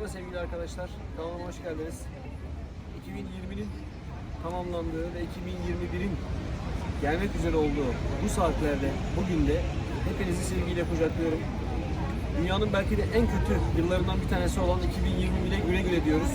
Merhaba sevgili arkadaşlar. Kanalıma hoş geldiniz. 2020'nin tamamlandığı ve 2021'in gelmek üzere olduğu bu saatlerde, bugün de hepinizi sevgiyle kucaklıyorum. Dünyanın belki de en kötü yıllarından bir tanesi olan 2021'e güle güle diyoruz.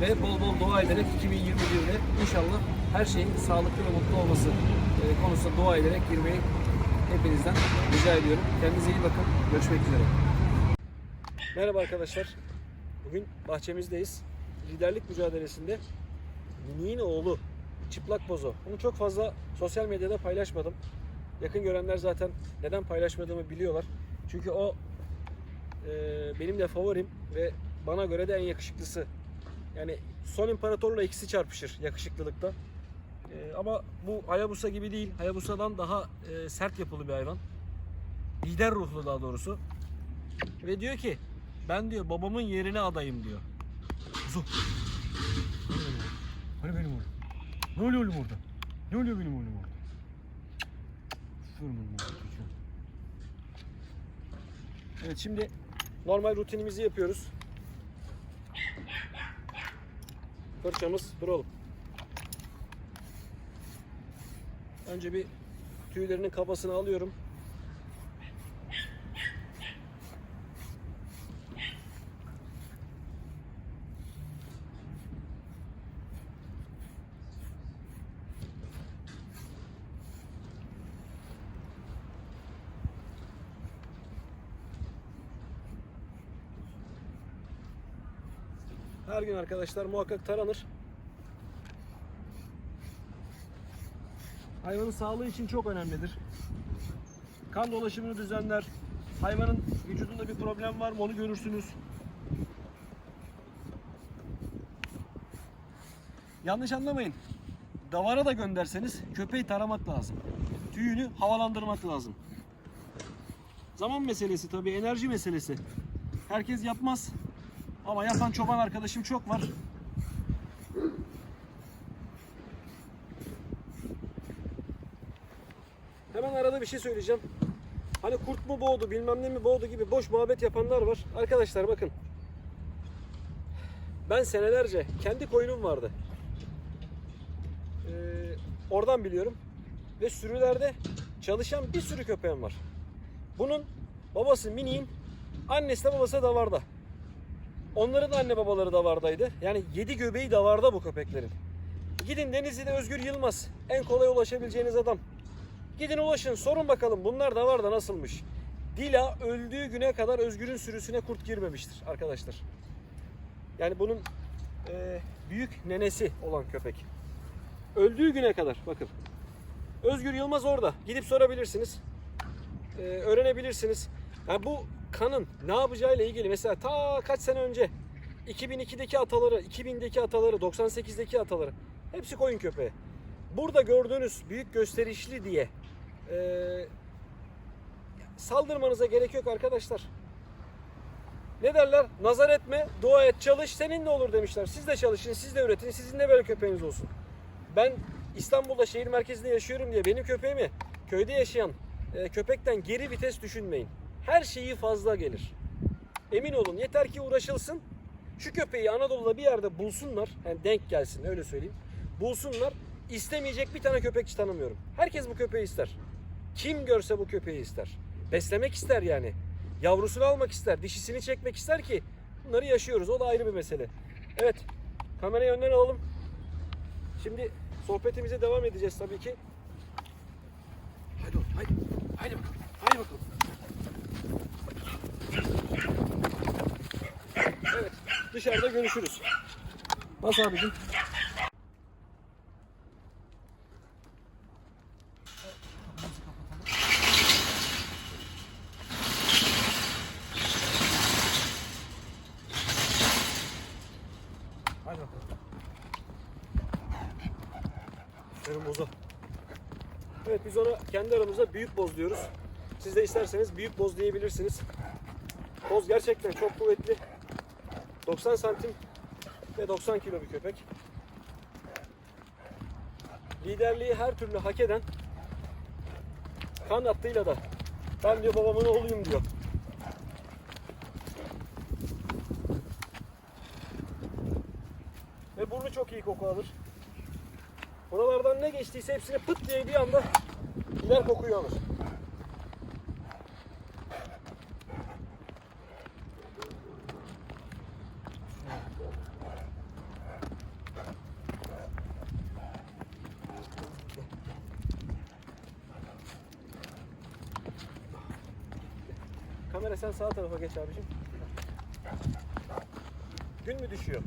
Ve bol bol dua ederek 2021'de inşallah her şeyin sağlıklı ve mutlu olması e, konusunda dua ederek girmeyi hepinizden rica ediyorum. Kendinize iyi bakın. Görüşmek üzere. Merhaba arkadaşlar. Bugün bahçemizdeyiz. Liderlik mücadelesinde Mini'nin oğlu çıplak bozo. Bunu çok fazla sosyal medyada paylaşmadım. Yakın görenler zaten neden paylaşmadığımı biliyorlar. Çünkü o e, benim de favorim ve bana göre de en yakışıklısı. Yani son imparatorla ikisi çarpışır yakışıklılıkta. E, ama bu Hayabusa gibi değil. Hayabusa'dan daha e, sert yapılı bir hayvan. Lider ruhlu daha doğrusu. Ve diyor ki ben diyor babamın yerine adayım diyor. Kuzu. Hani benim oğlum? Ne oluyor oğlum orada? Ne oluyor benim oğlum orada? Çocuğum. Evet şimdi normal rutinimizi yapıyoruz. Fırçamız dur oğlum. Önce bir tüylerinin kafasını alıyorum. Her gün arkadaşlar muhakkak taranır. Hayvanın sağlığı için çok önemlidir. Kan dolaşımını düzenler. Hayvanın vücudunda bir problem var mı onu görürsünüz. Yanlış anlamayın. Davara da gönderseniz köpeği taramak lazım. Tüyünü havalandırmak lazım. Zaman meselesi tabii, enerji meselesi. Herkes yapmaz. Ama yapan çoban arkadaşım çok var. Hemen arada bir şey söyleyeceğim. Hani kurt mu boğdu bilmem ne mi boğdu gibi boş muhabbet yapanlar var. Arkadaşlar bakın. Ben senelerce kendi koyunum vardı. Ee, oradan biliyorum. Ve sürülerde çalışan bir sürü köpeğim var. Bunun babası Mini'nin annesi de babası da davarda. Onların anne babaları davardaydı. Yani yedi göbeği davarda bu köpeklerin. Gidin Denizli'de Özgür Yılmaz. En kolay ulaşabileceğiniz adam. Gidin ulaşın sorun bakalım bunlar davarda nasılmış. Dila öldüğü güne kadar Özgür'ün sürüsüne kurt girmemiştir arkadaşlar. Yani bunun e, büyük nenesi olan köpek. Öldüğü güne kadar bakın. Özgür Yılmaz orada. Gidip sorabilirsiniz. E, öğrenebilirsiniz. Yani bu kanın ne yapacağıyla ilgili mesela ta kaç sene önce 2002'deki ataları, 2000'deki ataları, 98'deki ataları hepsi koyun köpeği. Burada gördüğünüz büyük gösterişli diye e, saldırmanıza gerek yok arkadaşlar. Ne derler? Nazar etme, dua et, çalış, senin de olur demişler. Siz de çalışın, siz de üretin, sizin de böyle köpeğiniz olsun. Ben İstanbul'da şehir merkezinde yaşıyorum diye benim köpeğimi köyde yaşayan e, köpekten geri vites düşünmeyin. Her şeyi fazla gelir. Emin olun yeter ki uğraşılsın. Şu köpeği Anadolu'da bir yerde bulsunlar. Yani denk gelsin öyle söyleyeyim. Bulsunlar. İstemeyecek bir tane köpekçi tanımıyorum. Herkes bu köpeği ister. Kim görse bu köpeği ister. Beslemek ister yani. Yavrusunu almak ister. Dişisini çekmek ister ki bunları yaşıyoruz. O da ayrı bir mesele. Evet. Kamerayı önden alalım. Şimdi sohbetimize devam edeceğiz tabii ki. Haydi oğlum, haydi. Haydi bakalım. Haydi bakalım. Evet. Dışarıda görüşürüz. Nasıl abicim? Hadi. Evet biz ona kendi aramızda büyük boz diyoruz. Siz de isterseniz büyük boz diyebilirsiniz. Boz gerçekten çok kuvvetli. 90 santim ve 90 kilo bir köpek. Liderliği her türlü hak eden kan hattıyla da ben diyor babamın oğluyum diyor. çok iyi koku alır. Buralardan ne geçtiyse hepsini pıt diye bir anda gider kokuyu alır. Kamera sen sağ tarafa geç abicim. Gün mü düşüyor?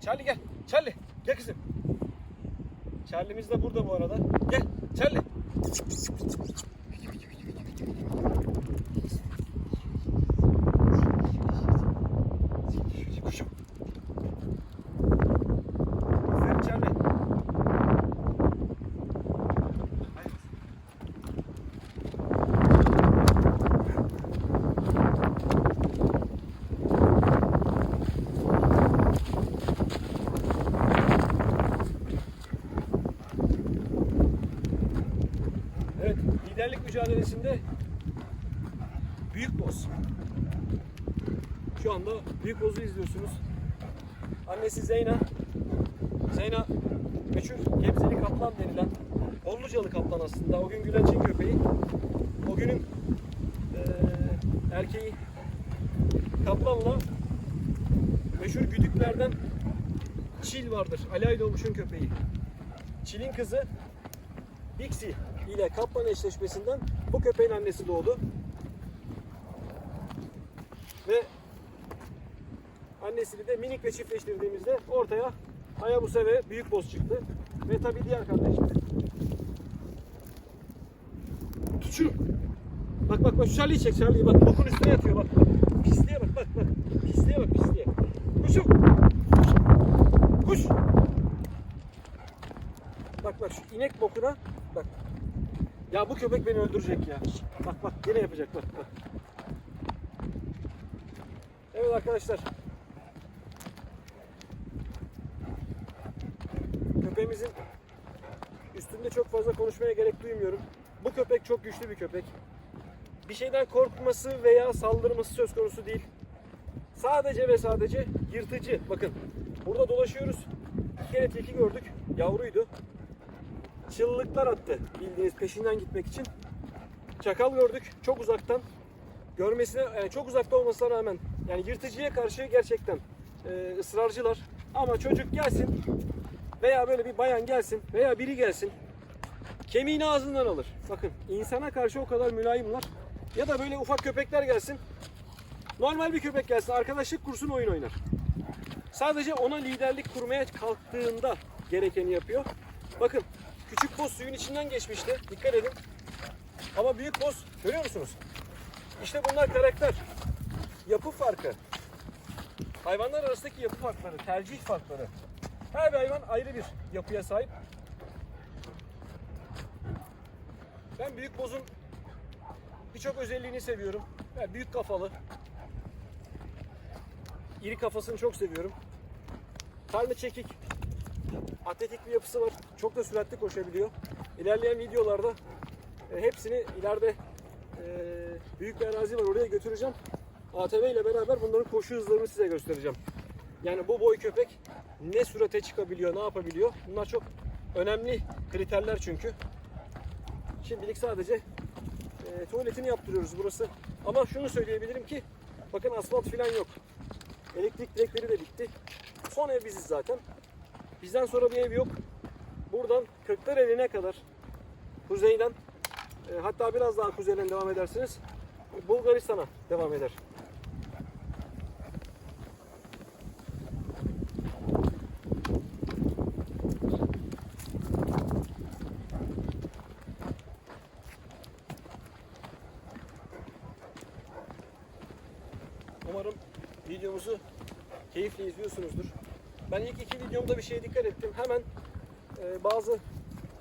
Charlie gel. Charlie gel kızım. Charlie'miz de burada bu arada. Gel Charlie. Kuşum. Aferin Charlie. Hayır. Evet, mücadelesinde Büyük Boz. Şu anda Büyük Boz'u izliyorsunuz. Annesi Zeyna. Zeyna meşhur Gebzeli Kaplan denilen Bollucalı Kaplan aslında. O gün Gülenç'in köpeği. O günün eee, erkeği Kaplan'la meşhur güdüklerden Çil vardır. Ali Aydoğmuş'un köpeği. Çil'in kızı Bixi ile Kaplan eşleşmesinden bu köpeğin annesi doğdu. Ve annesini de minik ve çiftleştirdiğimizde ortaya Hayabusa ve Büyük Boz çıktı. Ve tabii diğer kardeşleri. Tut. Bak bak bak şu Charlie'yi çek Charlie'yi bak bokun üstüne yatıyor bak. Pisliğe bak bak bak. Pisliğe bak pisliğe. Kuşum. Kuş. Bak bak şu inek bokuna bak. Ya bu köpek beni öldürecek ya. Bak bak yine yapacak bak bak. Evet arkadaşlar. Köpeğimizin üstünde çok fazla konuşmaya gerek duymuyorum. Bu köpek çok güçlü bir köpek. Bir şeyden korkması veya saldırması söz konusu değil. Sadece ve sadece yırtıcı. Bakın burada dolaşıyoruz. Bir kere tilki gördük. Yavruydu. Çığlıklar attı bildiğiniz peşinden gitmek için. Çakal gördük çok uzaktan. Görmesine yani çok uzakta olmasına rağmen yani yırtıcıya karşı gerçekten e, ısrarcılar. Ama çocuk gelsin veya böyle bir bayan gelsin veya biri gelsin kemiğini ağzından alır. Bakın insana karşı o kadar mülayimler. Ya da böyle ufak köpekler gelsin. Normal bir köpek gelsin arkadaşlık kursun oyun oynar. Sadece ona liderlik kurmaya kalktığında gerekeni yapıyor. Bakın küçük boz suyun içinden geçmişti. Dikkat edin. Ama büyük boz görüyor musunuz? İşte bunlar karakter. Yapı farkı. Hayvanlar arasındaki yapı farkları, tercih farkları. Her bir hayvan ayrı bir yapıya sahip. Ben büyük bozun birçok özelliğini seviyorum. Yani büyük kafalı. İri kafasını çok seviyorum. Karnı çekik. Atletik bir yapısı var. Çok da süratli koşabiliyor. İlerleyen videolarda e, hepsini ileride e, büyük bir arazi var oraya götüreceğim. ATV ile beraber bunların koşu hızlarını size göstereceğim. Yani bu boy köpek ne sürate çıkabiliyor, ne yapabiliyor? Bunlar çok önemli kriterler çünkü. Şimdilik sadece e, tuvaletini yaptırıyoruz burası. Ama şunu söyleyebilirim ki bakın asfalt falan yok. Elektrik direkleri de bitti. Son ev biziz zaten. Bizden sonra bir ev yok. Buradan Kırklareli'ne kadar kuzeyden e, hatta biraz daha kuzeyden devam edersiniz. Bulgaristan'a devam eder. Umarım videomuzu keyifle izliyorsunuzdur. Ben ilk iki videomda bir şeye dikkat ettim. Hemen e, bazı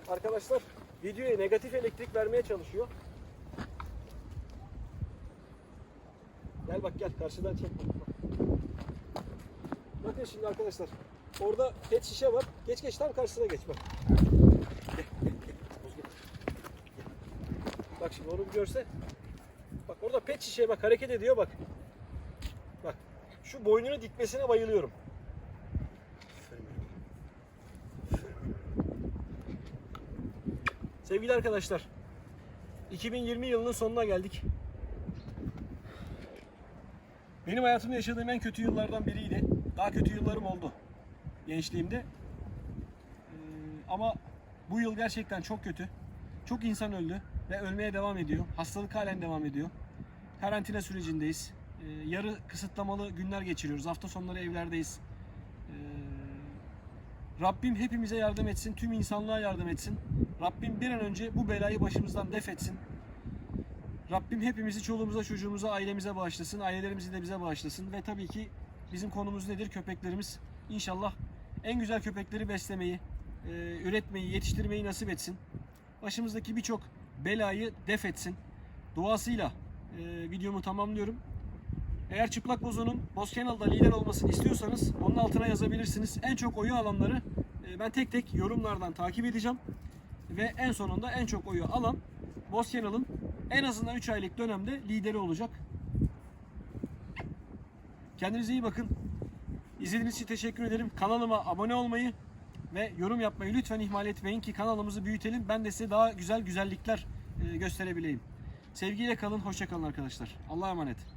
arkadaşlar videoya negatif elektrik vermeye çalışıyor. Gel bak gel karşıdan çek. Bak. Bakın şimdi arkadaşlar. Orada pet şişe var. Geç geç tam karşısına geç bak. Bak şimdi onu görse Orada pet şişeye bak hareket ediyor bak. Bak. Şu boynunu dikmesine bayılıyorum. Sevgili arkadaşlar, 2020 yılının sonuna geldik. Benim hayatımda yaşadığım en kötü yıllardan biriydi. Daha kötü yıllarım oldu gençliğimde. Ee, ama bu yıl gerçekten çok kötü. Çok insan öldü ve ölmeye devam ediyor. Hastalık halen devam ediyor. Karantina sürecindeyiz. Ee, yarı kısıtlamalı günler geçiriyoruz. Hafta sonları evlerdeyiz. Ee, Rabbim hepimize yardım etsin. Tüm insanlığa yardım etsin. Rabbim bir an önce bu belayı başımızdan def etsin. Rabbim hepimizi çoluğumuza, çocuğumuza, ailemize bağışlasın. Ailelerimizi de bize bağışlasın. Ve tabii ki bizim konumuz nedir? Köpeklerimiz. İnşallah en güzel köpekleri beslemeyi, e, üretmeyi, yetiştirmeyi nasip etsin. Başımızdaki birçok belayı def etsin. Duasıyla e, videomu tamamlıyorum. Eğer Çıplak Bozo'nun Boz Kennel'da lider olmasını istiyorsanız onun altına yazabilirsiniz. En çok oyu alanları e, ben tek tek yorumlardan takip edeceğim. Ve en sonunda en çok oyu alan Boz Kennel'ın en azından 3 aylık dönemde lideri olacak. Kendinize iyi bakın. İzlediğiniz için teşekkür ederim. Kanalıma abone olmayı ve yorum yapmayı lütfen ihmal etmeyin ki kanalımızı büyütelim. Ben de size daha güzel güzellikler e, gösterebileyim. Sevgiyle kalın, hoşça kalın arkadaşlar. Allah'a emanet.